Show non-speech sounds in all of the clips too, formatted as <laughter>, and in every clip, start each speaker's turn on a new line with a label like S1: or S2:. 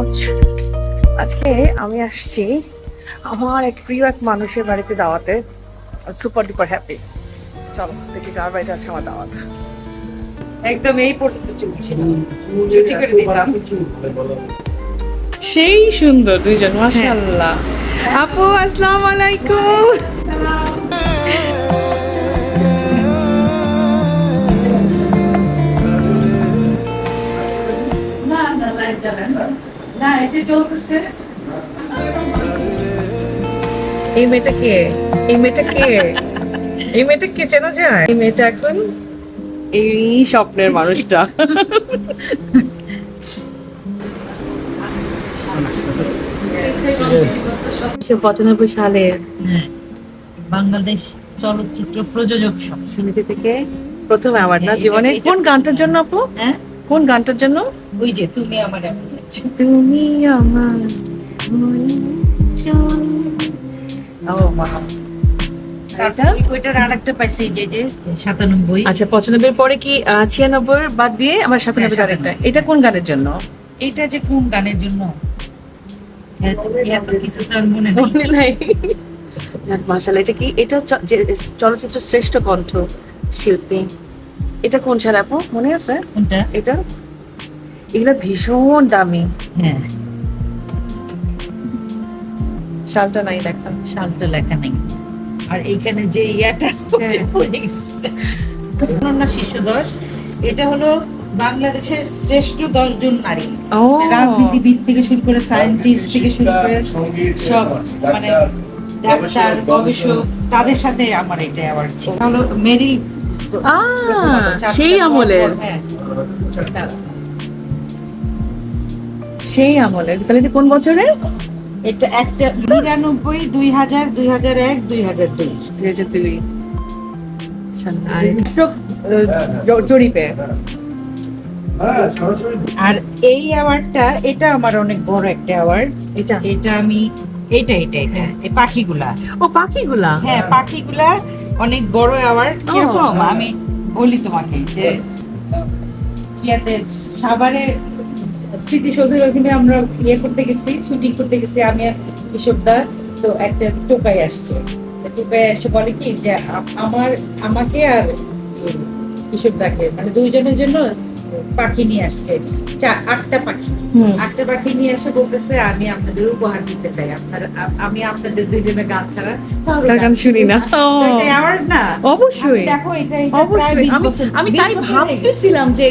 S1: আচ্ছা, আজকে আমি আসছি আমার এক প্রিয় এক মানুষের বাড়িতে দাওয়াতে। সুপার ডুপার হ্যাপি চলো দেখি কার বাড়িতে আজকে আমার দাওয়াত।
S2: একদম এই পর্যন্ত চলছিল ছুটি করে দিতাম।
S1: সেই সুন্দর দুইজন মাশাআল্লাহ। আপু আসসালামু আলাইকুম।
S2: না এই চলতেছে।
S1: এই মেয়েটা কে? এই মেয়েটা কে? এই মেয়েটা কে চেনা যায়? এই মেয়েটা এখন এই স্বপ্নের মানুষটা। পঁচানব্বই সালে
S2: হ্যাঁ, বাংলাদেশ চলচ্চিত্র প্রযোজক সমিতি
S1: থেকে প্রথম অ্যাওয়ার্ড না জীবনে কোন গানটার জন্য আপু?
S2: হ্যাঁ?
S1: কোন গানটার জন্য?
S2: ওই যে তুমি আমার।
S1: তুমি আমার ও মা। এটা?
S2: ওইটার আর পাইছি যে যে সাতানব্বই।
S1: আচ্ছা পঁচানব্বই পরে কি ছিয়ানব্বই বাদ দিয়ে আমার সাতানব্বই।
S2: হ্যাঁ,
S1: আরেকটা? এটা কোন গানের জন্য?
S2: এটা যে কোন গানের জন্য? এত- কিছু তো আর মনে নেই।
S1: মাসাল এটা কি এটা চলচ্চিত্র শ্রেষ্ঠ কণ্ঠ শিল্পী। এটা কোন সাল আপু? মনে আছে?
S2: কোনটা?
S1: এটা? এগুলা ভীষণ দামি।
S2: হ্যাঁ।
S1: শালটা নাই দেখতাম
S2: সালটা লেখা নেই। আর এইখানে যে ইয়াটা
S1: হ্যাঁ।
S2: অনন্যা শিশু দশ এটা হলো বাংলাদেশের শ্রেষ্ঠ দশ জন নারী। রাজনীতিবিদ থেকে শুরু করে সায়েন্টিস্ট থেকে শুরু করে সব মানে ডাক্তার গবেষক তাদের সাথে আমার এটা অ্যাওয়ার্ড ছিল। হলো মেরিল
S1: আহ, সেই আমলের।
S2: হ্যাঁ।
S1: সেই আমলের। তাহলে এটা কোন বছরে
S2: এটা একটা নিরানব্বই দুই হাজার দুই হাজার এক দুই। হাজার দুই।
S1: দুই হাজার দুই জরিপে?
S2: আর এই অ্যাওয়ার্ডটা এটা আমার অনেক বড় একটা অ্যাওয়ার্ড।
S1: এটা?
S2: এটা আমি এটা এটা এটা এই পাখিগুলা।
S1: ও পাখিগুলা?
S2: হ্যাঁ পাখিগুলা অনেক বড় অ্যাওয়ার্ড। কীরকম? আমি বলি তোমাকে যে ইয়াতে সাভারে স্মৃতিসৌধের ওখানে আমরা ইয়ে করতে গেছি শুটিং করতে গেছি আমি আর কিশোরদা। তো একটা টোকাই আসছে। টোকাই এসে বলে কি যে আমার আমাকে আর কিশোরদাকে মানে দুইজনের জন্য পাখি নিয়ে আসছে। আটটা পাখি। আটটা পাখি নিয়ে এসে বলতেছে আমি আপনাদের উপহার দিতে চাই। আপনার আমি আপনাদের দুইজনের গান ছাড়া
S1: তার গান শুনি না।
S2: award না।
S1: অবশ্যই।
S2: দেখো এটা
S1: অবশ্যই। আমি
S2: বছর
S1: আমি
S2: 20
S1: তাই। ভাবতেছিলাম যে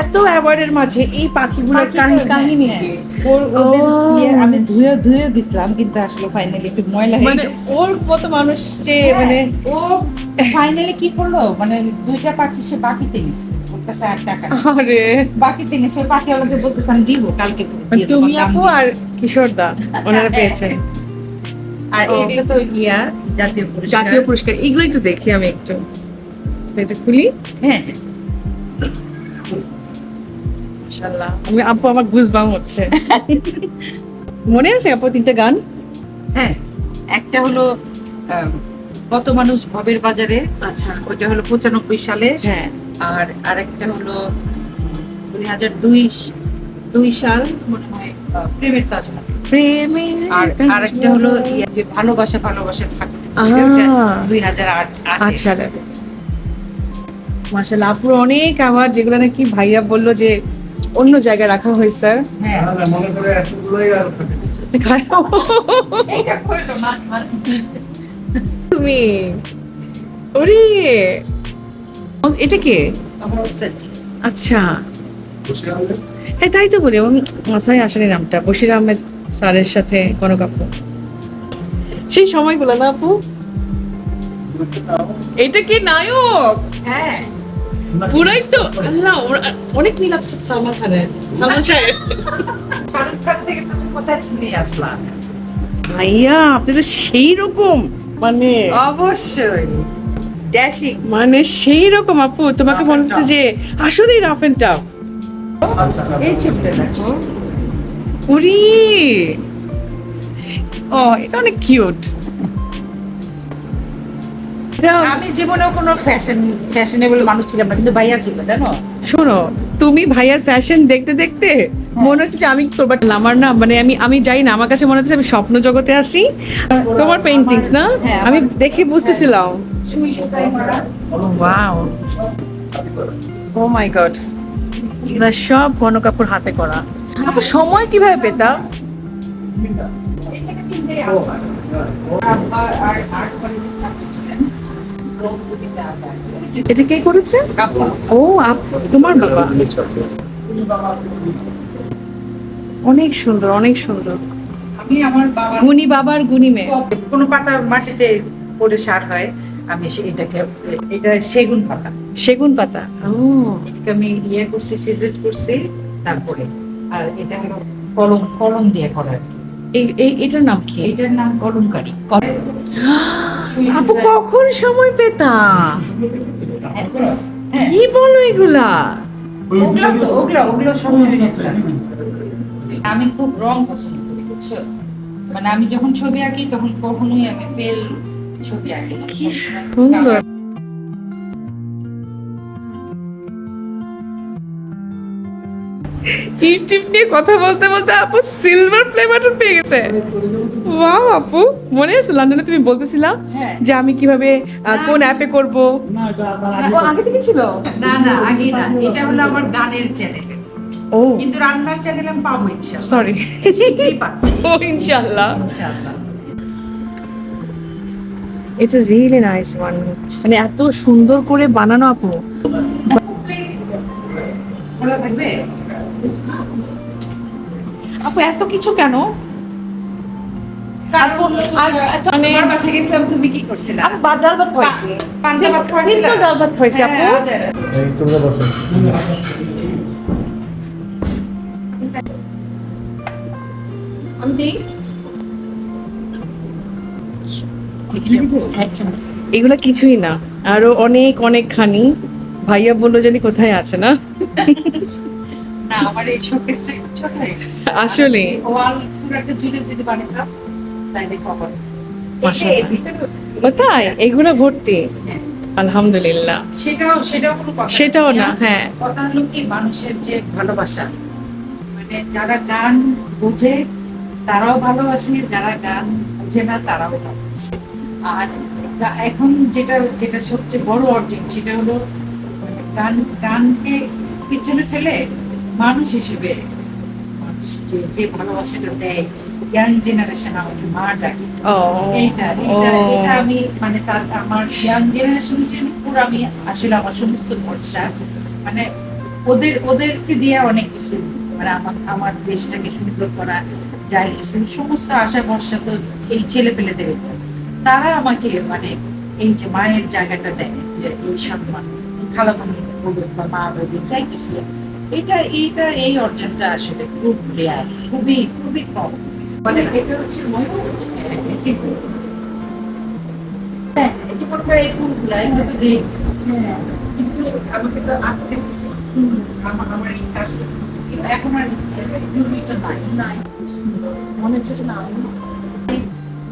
S1: এত অ্যাওয়ার্ডের মাঝে এই পাখিগুলোর
S2: পাখি
S1: কাহিনী
S2: ওর ওদের ইয়ে আমি ধুয়ে ধুয়ে দিছিলাম কিন্তু আসলে ফাইনালি একটু ময়লা হয়ে
S1: মানে ওর মতো মানুষ যে
S2: হ্যাঁ,
S1: মানে
S2: ও ফাইনালি কি করল? মানে দুইটা পাখি সে বাকিতে নিচ্ছে ওর কাছে আর টাকা নেই।
S1: আরে।
S2: বাকিতে নিচ্ছে ওই পাখি আমাকে বলতেছে আমি দিব কালকে
S1: মানে তুমি আপু আর কিশোর দা ওনারা
S2: হ্যাঁ,
S1: পেয়েছেন
S2: আর। এগুলো তো ইয়া জাতীয় পুরস্কার।
S1: জাতীয় পুরস্কার। এগুলো একটু দেখি আমি একটু। এটা খুলি।
S2: হ্যাঁ।
S1: মাশাআল্লাহ আমি আপু আমার হচ্ছে। মনে আছে আপু তিনটা গান?
S2: হ্যাঁ একটা হলো কত মানুষ ভবের বাজারে
S1: আচ্ছা।
S2: ওইটা হলো পঁচানব্বই সালে
S1: হ্যাঁ।
S2: আর আরেকটা হলো দুই হাজার দুই দুই সাল মনে হয় প্রেমের তাজমহল।
S1: প্রেমে
S2: আর আরেকটা হলো যে ভালোবাসা ভালোবাসা থাকে দুই হাজার আট
S1: আচ্ছা। আপুর অনেক আমার যেগুলো নাকি ভাইয়া বলল যে অন্য জায়গায় রাখা হয়েছে
S2: হ্যাঁ।
S1: তুমি ওরে। এটা কে? আচ্ছা। হ্যাঁ তাই তো বলি মাথায় আসেনি নামটা। বশির আহমেদ স্যারের সাথে কোনো কাপু সেই সময়গুলো না আপু? এটা কি নায়ক?
S2: হ্যাঁ।
S1: পুরাই তো আল্লাহ অনেক মিল আছে সালমান খানের সালমান সাহেব
S2: শাহরুখ খান থেকে তুমি কোথায় চলে আসলা?
S1: ভাইয়া আপনি তো সেই রকম। মানে
S2: অবশ্যই। ড্যাশিং
S1: মানে সেই রকম আপু তোমাকে মনে হচ্ছে যে আসলেই রাফ এন্ড টাফ।
S2: এই ছবিটা দেখো।
S1: উরি! ও এটা অনেক কিউট।
S2: আমি জীবনেও কোনো ফ্যাশন ফ্যাশনেবল মানুষ ছিলাম না কিন্তু ভাইয়া ছিল জানো?
S1: শোনো তুমি ভাইয়ার ফ্যাশন দেখতে দেখতে মনে হচ্ছে যে আমি করব আমার না মানে আমি আমি যাই না আমার কাছে মনে হচ্ছে আমি স্বপ্ন জগতে আসি তোমার পেন্টিংস না?
S2: হ্যাঁ,
S1: আমি দেখে বুঝতেছিলাম। ওয়াও ও মাই গড এগুলা সব গণকাপড় হাতে করা। সময় কীভাবে
S2: আবার আবার আর আর কলেজের ছাত্র ছিলেন।
S1: এটা কে করেছে? ও আপ তোমার বাবা? অনেক সুন্দর অনেক সুন্দর।
S2: আমি আমার বাবার
S1: গুণী বাবার গুণী মেয়ে।
S2: কোনো পাতা মাটিতে পড়ে সার হয় আমি সে- এটাকে এটা সেগুন পাতা।
S1: সেগুন পাতা। ও।
S2: এটাকে আমি ইয়ে করছি সিজেট করছি তারপরে আর এটা হলো কলম কলম দিয়ে করা আর কি।
S1: এটার নাম কি?
S2: এটার নাম কলমকারি। <gasps>
S1: আপু কখন সময়
S2: হ্যাঁ
S1: কি বলো এগুলা?
S2: ওগুলো তো ওগুলো ওগুলো সব আমি খুব রং পছন্দ করি মানে আমি যখন ছবি আঁকি তখন কখনোই আমি পেল ছবি আঁকি না।
S1: কি সুন্দর। ইউটিউব নিয়ে কথা বলতে বলতে আপু সিলভার প্লে বাটন পেয়ে গেছে। ওয়াও আপু মনে আছে লন্ডনে তুমি বলতেছিলা
S2: হ্যাঁ।
S1: যে আমি কীভাবে কোন অ্যাপে করব? আগে থেকে ছিল?
S2: না না আগে না। এটা হলো আমার গানের চ্যানেল
S1: ও।
S2: কিন্তু রান্নার চ্যানেল আমি পাবো ইনশাআল্লাহ।
S1: সরি
S2: পাচ্ছি।
S1: ও ইনশাআল্লাহ।
S2: ইনশাআল্লাহ।
S1: এটা রিয়েলি নাইস ওয়ান মানে এত সুন্দর করে বানানো আপু।
S2: ভালো থাকবে
S1: আপু এত কিছু কেন?
S2: কারণ
S1: আর- এত-
S2: তোমার বাসায় গেছিলাম তুমি কি করছিলা?
S1: আমি বাদ ডাল ভাত খাইছি।
S2: পান্তা ভাত খাওয়াইছিলা?
S1: সিম্পল ডাল ভাত খাইছি আপু।
S2: হ্যাঁ, আচ্ছা।
S3: তোমরা বসো।
S1: এগুলা কিছুই না। আরও অনেক অনেক খানি ভাইয়া বলল জানি কোথায় আছে না? <laughs>
S2: না আমার এই শোকেসটা একটু ছোট হয়ে গেছে।
S1: আসলে।
S2: ওয়াল পুরো একটা জুড়ে যদি বানাতাম তাহলে কভার।
S1: তাই? এগুলো ভর্তি? আলহামদুলিল্লাহ।
S2: সেটাও সেটাও কোনো কথা
S1: সেটাও না,
S2: না।
S1: হ্যাঁ।
S2: কথা হলো কি মানুষের যে ভালোবাসা। মানে যারা গান বোঝে তারাও ভালোবাসে যারা গান বোঝে না তারাও ভালোবাসে। আর এখন যেটা যেটা সবচেয়ে বড় অর্জন সেটা হলো মানে গান গানকে পিছনে ফেলে মানুষ হিসেবে মানুষ যে যে ভালোবাসাটা দেয় ইয়াং জেনারেশন আমাকে মা ডাকে। এইটা এটা আমি মানে তার আমার ইয়াং আমি আসলে আমার সমস্ত ভরসা। মানে ওদের ওদেরকে দিয়ে অনেক কিছু মানে আমার আমার দেশটাকে সুন্দর করা কিছু সমস্ত আশা ভরসা তো এই ছেলে পেলেদের উপর। তারা আমাকে মানে এই যে মায়ের জায়গাটা দেয় যে এই সম্মান খালামণি বলুন বা মা বলুন যাই কিছু এটা এইটা এই অর্জনটা আসলে খুব রেয়ার খুবই খুবই কম। মানে এটা হচ্ছে হ্যাঁ, এটি মনে এই ফুলগুলা, এগুলো তো red ফুল। কিন্তু আমাকে তো আঁকতে দিছে। আমার আমার এই কাজটা কিন্তু এখন আর জরুরিটা নাই। নাই।
S1: মনে হচ্ছে যে না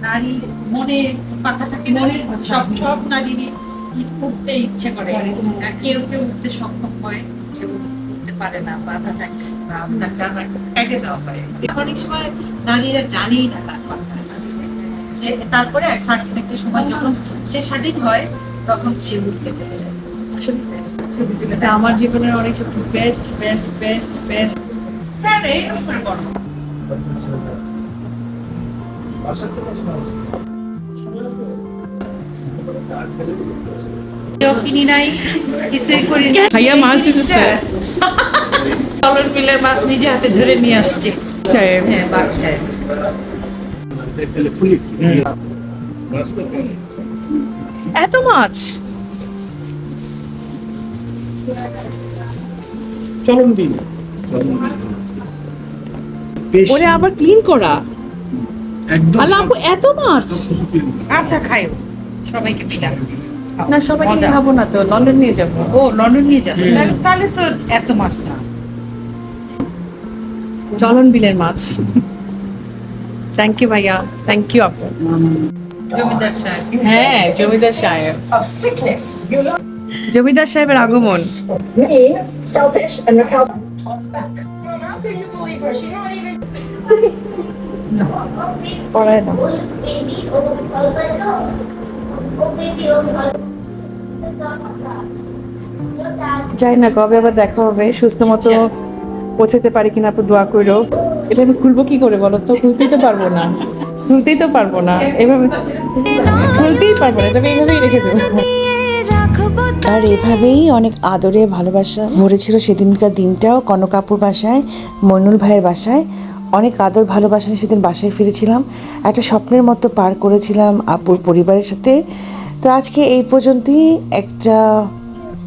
S2: নারীর মনে পাখা থাকে মনের সব সব নারীরই উঠতে ইচ্ছে করে। কেউ কেউ উঠতে সক্ষম হয়। পারে না বা তার দেওয়া হয়। অনেক সময় নারীরা জানেই না তার সে তারপরে সার্টেন একটা সময় যখন সে স্বাধীন হয়, তখন সে উঠতে পেরে যায়।
S1: আমার জীবনের অনেক বেস্ট বেস্ট বেস্ট বেস্ট
S2: হ্যাঁ এরকম করে বলো। কেউ কিনি নাই কিছুই করি
S1: ভাইয়া মাছ দিতেছে।
S2: টলার বিলের মাছ নিজে হাতে ধরে নিয়ে আসছে। হ্যাঁ বাক্সায়
S1: এত মাছ?
S3: চলন দিন
S1: ওরে আবার ক্লিন করা।
S3: একদম
S1: আল্লাহ আপু এত মাছ?
S2: আচ্ছা খাই সবাইকে বিদায়।
S1: না সবাই
S2: মজা।
S1: খাব না তো লন্ডন নিয়ে যাব।
S2: ও লন্ডন নিয়ে যাবে। তাহলে- তো এত মাছ না।
S1: চলন বিলের মাছ। থ্যাংক ইউ ভাইয়া। থ্যাংক ইউ আপু।
S2: জমিদার সাহেব।
S1: হ্যাঁ জমিদার সাহেব। জমিদার সাহেবের আগমন. পড়ায় দাও। জানি না কবে আবার দেখা হবে? সুস্থ মতো পৌঁছাতে পারি কিনা আপু দোয়া করো এটা আমি খুলবো কি করে বলো তো? খুলতেই তো পারব না। খুলতেই তো পারব না। এভাবে খুলতেই পারব না। এটা আমি এইভাবেই রেখে দেবো।
S4: আর এভাবেই অনেক আদরে ভালোবাসা ভরেছিল সেদিনকার দিনটাও কনক কনকাপুর বাসায় মইনুল ভাইয়ের বাসায়। অনেক আদর, ভালোবাসা নিয়ে সেদিন বাসায় ফিরেছিলাম। একটা স্বপ্নের মতো পার করেছিলাম আপুর পরিবারের সাথে। তো আজকে এই পর্যন্তই একটা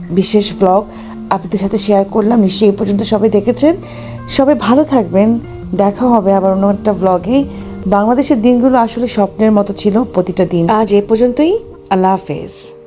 S4: বিশেষ ব্লগ আপনাদের সাথে শেয়ার করলাম। নিশ্চয়ই এই পর্যন্ত সবাই দেখেছেন। সবাই ভালো থাকবেন। দেখা হবে আবার অন্য একটা ব্লগে বাংলাদেশের দিনগুলো আসলে স্বপ্নের মতো ছিল প্রতিটা দিন। আজ এ পর্যন্তই। আল্লাহ হাফেজ।